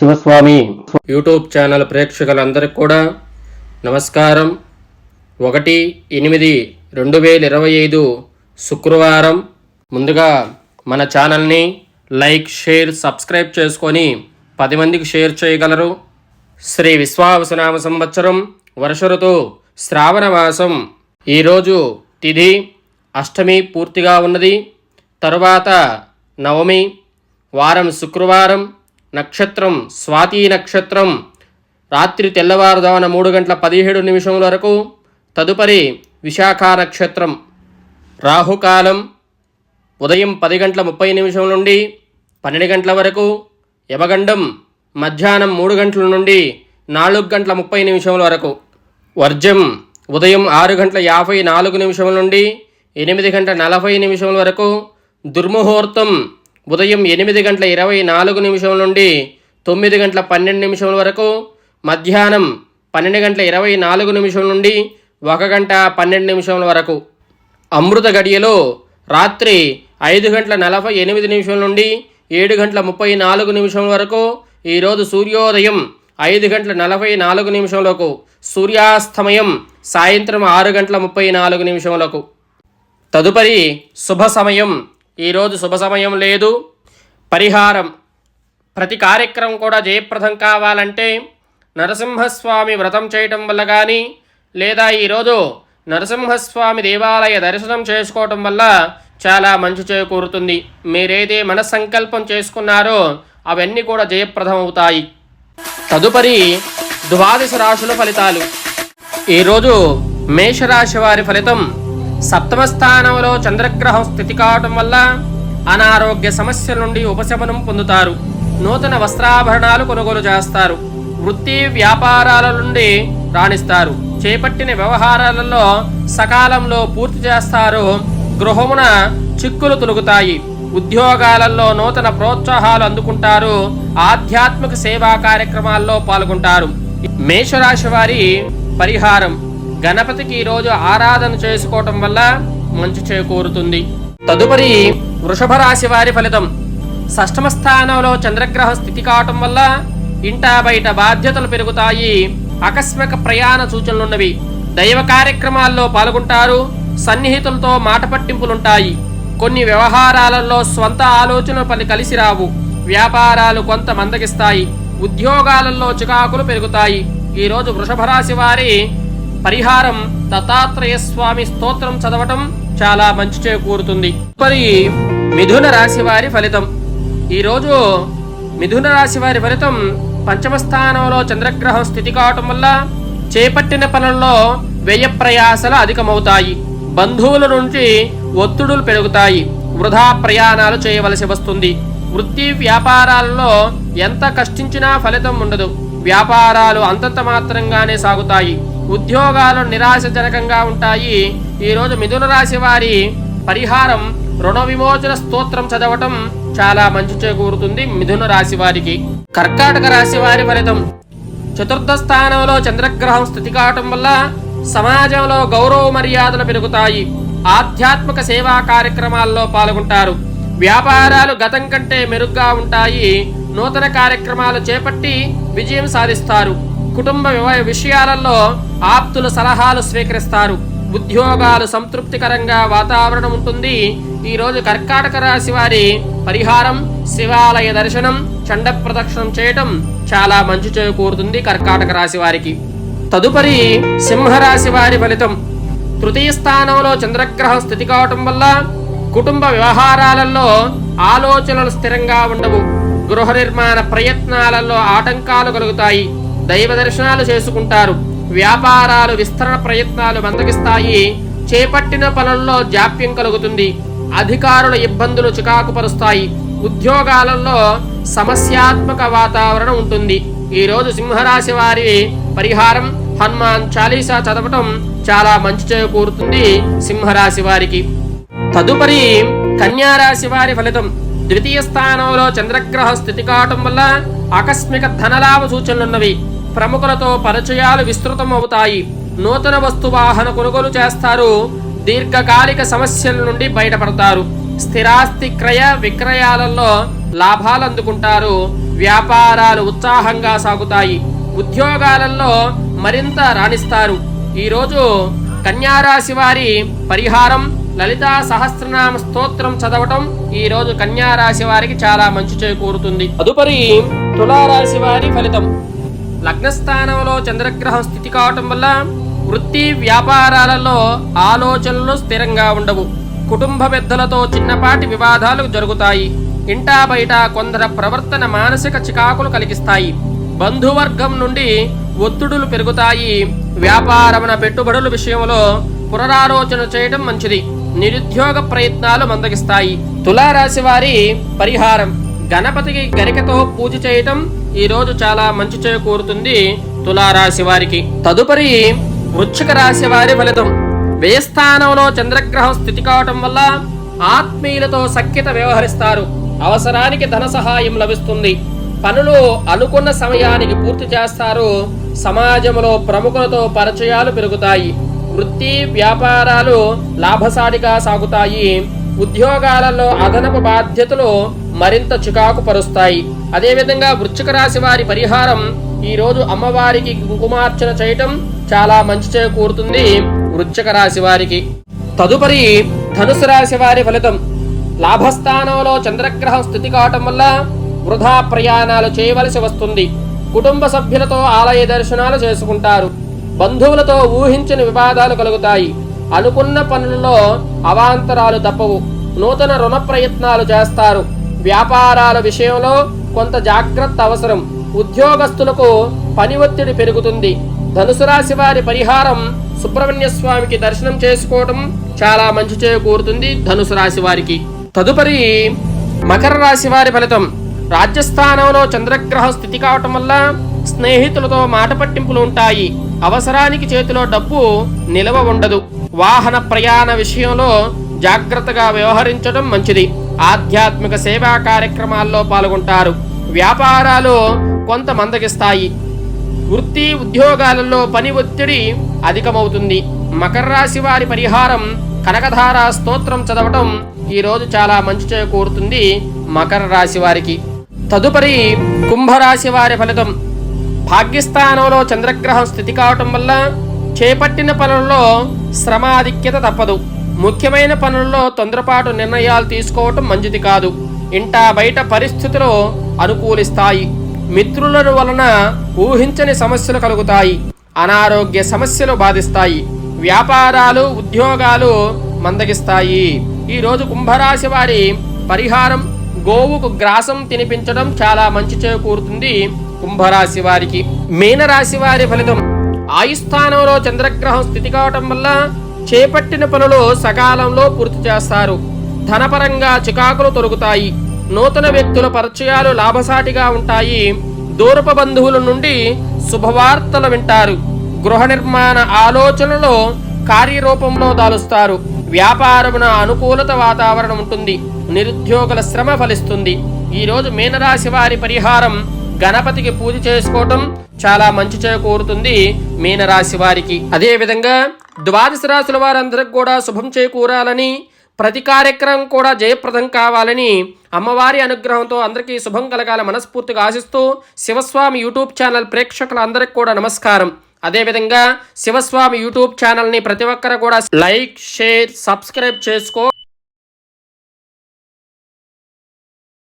Shivaswami. YouTube channel ప్రేక్షకులందరికీ కూడా నమస్కారం. ఒకటి ఎనిమిది రెండు వేల ఇరవై ఐదు శుక్రవారం. ముందుగా మన ఛానల్ని లైక్ షేర్ సబ్స్క్రైబ్ చేసుకొని పది మందికి షేర్ చేయగలరు. శ్రీ విశ్వావసనామ సంవత్సరం వర్ష శ్రావణ మాసం. ఈరోజు తిథి అష్టమి పూర్తిగా ఉన్నది. తరువాత నవమి వారం శుక్రవారం నక్షత్రం స్వాతి నక్షత్రం. రాత్రి తెల్లవారుదామున మూడు గంటల పదిహేడు నిమిషముల వరకు తదుపరి విశాఖ నక్షత్రం. రాహుకాలం ఉదయం పది గంటల ముప్పై నిమిషం నుండి పన్నెండు గంటల వరకు యమగండం మధ్యాహ్నం మూడు గంటల నుండి నాలుగు గంటల ముప్పై నిమిషముల వరకు. వర్జం ఉదయం ఆరు గంటల యాభై నాలుగు నిమిషముల నుండి ఎనిమిది గంటల నలభై నిమిషముల వరకు. దుర్ముహూర్తం ఉదయం ఎనిమిది గంటల ఇరవై నాలుగు నిమిషం నుండి తొమ్మిది గంటల పన్నెండు నిమిషముల వరకు మధ్యాహ్నం పన్నెండు గంటల ఇరవై నాలుగు నిమిషం నుండి ఒక గంట పన్నెండు నిమిషముల వరకు. అమృత గడియలో రాత్రి ఐదు గంటల నలభై ఎనిమిది నిమిషం నుండి ఏడు గంటల ముప్పై నాలుగు నిమిషం వరకు ఈరోజు సూర్యోదయం ఐదు గంటల నలభై నాలుగు నిమిషంలోకు సూర్యాస్తమయం సాయంత్రం ఆరు గంటల ముప్పై నాలుగు నిమిషములకు తదుపరి శుభ సమయం ఈరోజు శుభ సమయం లేదు. పరిహారం. ప్రతి కార్యక్రమం కూడా జయప్రదం కావాలంటే నరసింహస్వామి వ్రతం చేయటం వల్ల కానీ లేదా ఈరోజు నరసింహస్వామి దేవాలయ దర్శనం చేసుకోవటం వల్ల చాలా మంచి చేకూరుతుంది. మీరేదే మనస్సంకల్పం చేసుకున్నారో అవన్నీ కూడా జయప్రదం అవుతాయి తదుపరి ద్వాదశ రాశుల ఫలితాలు. ఈరోజు మేషరాశి వారి ఫలితం సప్తమ స్థానంలో చంద్రగ్రహం స్థితి కావటం వల్ల అనారోగ్య సమస్యల నుండి ఉపశమనం పొందుతారు. నూతన వస్త్రాభరణాలు కొనుగోలు చేస్తారు. వృత్తి వ్యాపారాల నుండి రాణిస్తారు. చేపట్టిన వ్యవహారాలలో సకాలంలో పూర్తి చేస్తారు. గృహమున చిక్కులు తొలుగుతాయి. ఉద్యోగాలలో నూతన ప్రోత్సాహాలు అందుకుంటారు. ఆధ్యాత్మిక సేవా కార్యక్రమాల్లో పాల్గొంటారు. మేషరాశి వారి పరిహారం. గణపతికి ఈరోజు ఆరాధన చేసుకోవటం వల్ల మంచి చేకూరుతుంది. తదుపరి వృషభ రాశి వారి ఫలితం. షష్టమ స్థానంలో చంద్రగ్రహ స్థితి కావటం వల్ల ఇంటా బయట బాధ్యతలు పెరుగుతాయి. ఆకస్మిక ప్రయాణ సూచనలున్నవి దైవ కార్యక్రమాల్లో పాల్గొంటారు. సన్నిహితులతో మాట పట్టింపులుంటాయి. కొన్ని వ్యవహారాలలో స్వంత ఆలోచనలు పని కలిసి రావు. వ్యాపారాలు కొంత మందగిస్తాయి. ఉద్యోగాలలో చికాకులు పెరుగుతాయి. ఈరోజు వృషభ రాశి వారి పరిహారం దత్తాత్రేయ స్వామి స్తోత్రం చదవటం చాలా మంచి చేకూరుతుంది మరి మిథున రాశి వారి ఫలితం. ఈరోజు మిథున రాశి వారి ఫలితం పంచమ స్థానంలో చంద్రగ్రహం స్థితి కావటం వల్ల చేపట్టిన పనుల్లో వ్యయ ప్రయాసలు అధికమవుతాయి. బంధువుల నుంచి ఒత్తిడులు పెరుగుతాయి. వృధా ప్రయాణాలు చేయవలసి వస్తుంది. వృత్తి వ్యాపారాలలో ఎంత కష్టించినా ఫలితం ఉండదు. వ్యాపారాలు అంతంత మాత్రంగానే సాగుతాయి. ఉద్యోగాలు నిరాశజనకంగా ఉంటాయి. ఈరోజు మిథున రాశి వారి పరిహారం రుణ విమోచన స్తోత్రం చదవటం చాలా మంచి చేకూరుతుంది మిథున రాశి వారికి. కర్కాటక రాశి వారి ఫలితం. చతుర్థ స్థానంలో చంద్రగ్రహం స్థితి కావటం వల్ల సమాజంలో గౌరవ మర్యాదలు పెరుగుతాయి. ఆధ్యాత్మిక సేవా కార్యక్రమాల్లో పాల్గొంటారు. వ్యాపారాలు గతం కంటే మెరుగ్గా ఉంటాయి. నూతన కార్యక్రమాలు చేపట్టి విజయం సాధిస్తారు. కుటుంబ విషయాలలో ఆప్తుల సలహాలు స్వీకరిస్తారు. ఉద్యోగాలు సంతృప్తికరంగా వాతావరణం ఉంటుంది. ఈరోజు కర్కాటక రాశి వారి పరిహారం శివాలయ దర్శనం చండ ప్రదక్షిణం చేయటం చాలా మంచి చేకూరుతుంది కర్కాటక రాశి వారికి. తదుపరి సింహరాశి వారి ఫలితం. తృతీయ స్థానంలో చంద్రగ్రహం స్థితి కావటం వల్ల కుటుంబ వ్యవహారాలలో ఆలోచనలు స్థిరంగా ఉండవు. గృహ నిర్మాణ ప్రయత్నాలలో ఆటంకాలు కలుగుతాయి. దైవ దర్శనాలు చేసుకుంటారు. వ్యాపారాలు విస్తరణ ప్రయత్నాలు మందగిస్తాయి. చేపట్టిన పనుల్లో జాప్యం కలుగుతుంది. అధికారుల ఇబ్బందులు చికాకుపరుస్తాయి. ఉద్యోగాలలో సమస్యాత్మక వాతావరణం ఉంటుంది. ఈ రోజు సింహరాశి వారి పరిహారం హనుమాన్ చాలీసా చదవటం చాలా మంచి చేకూరుతుంది సింహరాశి వారికి. తదుపరి కన్యారాశి వారి ఫలితం. ద్వితీయ స్థానంలో చంద్రగ్రహ స్థితి కావటం వల్ల ఆకస్మిక ధనలాభ సూచనలున్నవి. ప్రముఖులతో పరిచయాలు విస్తృతం అవుతాయి నూతన వస్తువాహన కొనుగోలు చేస్తారు. దీర్ఘకాలిక సమస్యల నుండి బయటపడతారు. స్థిరాస్తి క్రయ విక్రయాలలో లాభాలు అందుకుంటారు వ్యాపారాలు ఉత్సాహంగా సాగుతాయి. ఉద్యోగాలలో మరింత రాణిస్తారు. ఈరోజు కన్యారాశి వారి పరిహారం లలితా సహస్రనామ స్తోత్రం చదవటం ఈ రోజు కన్యారాశి వారికి చాలా మంచి చేకూరుతుంది. తదుపరి తులారాశి వారి ఫలితం. లగ్నస్థానంలో చంద్రగ్రహం స్థితి కావటం వల్ల వృత్తి వ్యాపారాలలో ఆలోచనలు స్థిరంగా ఉండవు. కుటుంబ పెద్దలతో చిన్నపాటి వివాదాలు జరుగుతాయి. ఇంటా బయట కొందర ప్రవర్తన మానసిక చికాకులు కలిగిస్తాయి. బంధువర్గం నుండి ఒత్తిడులు పెరుగుతాయి. వ్యాపారమున పెట్టుబడుల విషయంలో పునరాలోచన చేయడం మంచిది. నిరుద్యోగ ప్రయత్నాలు మందగిస్తాయి. తులారాశి వారి పరిహారం. గణపతికి గరికతో పూజ చేయటం ఈ రోజు చాలా మంచి చేకూరుతుంది తులారాశి వారికి. తదుపరి వృశ్చిక రాశి వారి ఫలితం. వ్యయస్థానంలో చంద్రగ్రహం స్థితి కావటం వల్ల ఆత్మీయులతో సఖ్యత వ్యవహరిస్తారు. అవసరానికి ధన సహాయం లభిస్తుంది. పనులు అనుకున్న సమయానికి పూర్తి చేస్తారు. సమాజంలో ప్రముఖులతో పరిచయాలు పెరుగుతాయి. వృత్తి వ్యాపారాలు లాభసాటిగా సాగుతాయి. ఉద్యోగాలలో అదనపు బాధ్యతలు మరింత చికాకు పరుస్తాయి. అదేవిధంగా వృశ్చిక రాశి వారి పరిహారం ఈరోజు అమ్మవారికి కుంకుమార్చన చేయటం చాలా మంచి చేకూరుతుంది వృశ్చిక రాశి వారికి. తదుపరి ధనుసు రాశి వారి ఫలితం. లాభస్థానంలో చంద్రగ్రహం స్థితి కావటం వల్ల వృధా ప్రయాణాలు చేయవలసి వస్తుంది. కుటుంబ సభ్యులతో ఆలయ దర్శనాలు చేసుకుంటారు. బంధువులతో ఊహించని వివాదాలు కలుగుతాయి. అనుకున్న పనులలో అవాంతరాలు తప్పవు. నూతన రుణ ప్రయత్నాలు చేస్తారు. వ్యాపారాల విషయంలో కొంత జాగ్రత్త అవసరం. ఉద్యోగస్తులకు పని ఒత్తిడి పెరుగుతుంది. ధనుసు రాశి వారి పరిహారం సుబ్రహ్మణ్య స్వామికి దర్శనం చేసుకోవటం చాలా మంచి చేకూరుతుంది ధనుసు రాశి వారికి. తదుపరి మకర రాశి వారి ఫలితం. రాజ్యస్థానంలో చంద్రగ్రహం స్థితి కావటం వల్ల స్నేహితులతో మాట పట్టింపులు ఉంటాయి. అవసరానికి చేతిలో డబ్బు నిలవ ఉండదు. వాహన ప్రయాణ విషయంలో జాగ్రత్తగా వ్యవహరించడం మంచిది. ఆధ్యాత్మిక సేవా కార్యక్రమాల్లో పాల్గొంటారు. వ్యాపారాలు కొంత మందగిస్తాయి వృత్తి ఉద్యోగాలలో పని ఒత్తిడి అధికమవుతుంది. మకర రాశి వారి పరిహారం కనకధార స్తోత్రం చదవటం ఈరోజు చాలా మంచి చేకూరుతుంది మకర రాశి వారికి. తదుపరి కుంభరాశి వారి ఫలితం. భాగ్యస్థానంలో చంద్రగ్రహం స్థితి కావటం వల్ల చేపట్టిన పనుల్లో శ్రమాధిక్యత తప్పదు. ముఖ్యమైన పనుల్లో తొందరపాటు నిర్ణయాలు తీసుకోవటం మంచిది కాదు. ఇంటా బయట పరిస్థితులు అనుకూలిస్తాయి. మిత్రులను వలన ఊహించని సమస్యలు కలుగుతాయి. అనారోగ్య సమస్యలు బాధిస్తాయి. వ్యాపారాలు ఉద్యోగాలు మందగిస్తాయి. ఈరోజు కుంభరాశి వారి పరిహారం గోవుకు గ్రాసం తినిపించడం చాలా మంచి చేకూరుతుంది కుంభరాశి వారికి. మీనరాశి వారి ఫలితం ఆయుస్థానంలో చంద్రగ్రహం స్థితి కావటం వల్ల చేపట్టిన పనులు సకాలంలో పూర్తి చేస్తారు. ధనపరంగా చికాకులు తొలగుతాయి. నూతన వ్యక్తుల పరిచయాలు లాభసాటిగా ఉంటాయి. దూరప బంధువుల నుండి శుభవార్తలు వింటారు. గృహ నిర్మాణ ఆలోచనలో కార్యరూపంలో దాలుస్తారు. వ్యాపారమున అనుకూలత వాతావరణం ఉంటుంది. నిరుద్యోగుల శ్రమ ఫలిస్తుంది. ఈరోజు మీనరాశి వారి పరిహారం గణపతికి పూజ చేసుకోవటం చాలా మంచి చేకూరుతుంది మీనరాశి వారికి. అదేవిధంగా ద్వాదశ రాశుల వారందరికి కూడా శుభం చేకూరాలని ప్రతి కార్యక్రమం కూడా జయప్రదం కావాలని అమ్మవారి అనుగ్రహంతో అందరికీ శుభం కలగాల మనస్ఫూర్తిగా ఆశిస్తూ శివస్వామి యూట్యూబ్ ఛానల్ ప్రేక్షకులందరికీ కూడా నమస్కారం. అదేవిధంగా శివస్వామి యూట్యూబ్ ఛానల్ని ప్రతి ఒక్కరు కూడా లైక్ షేర్ సబ్స్క్రైబ్ చేసుకో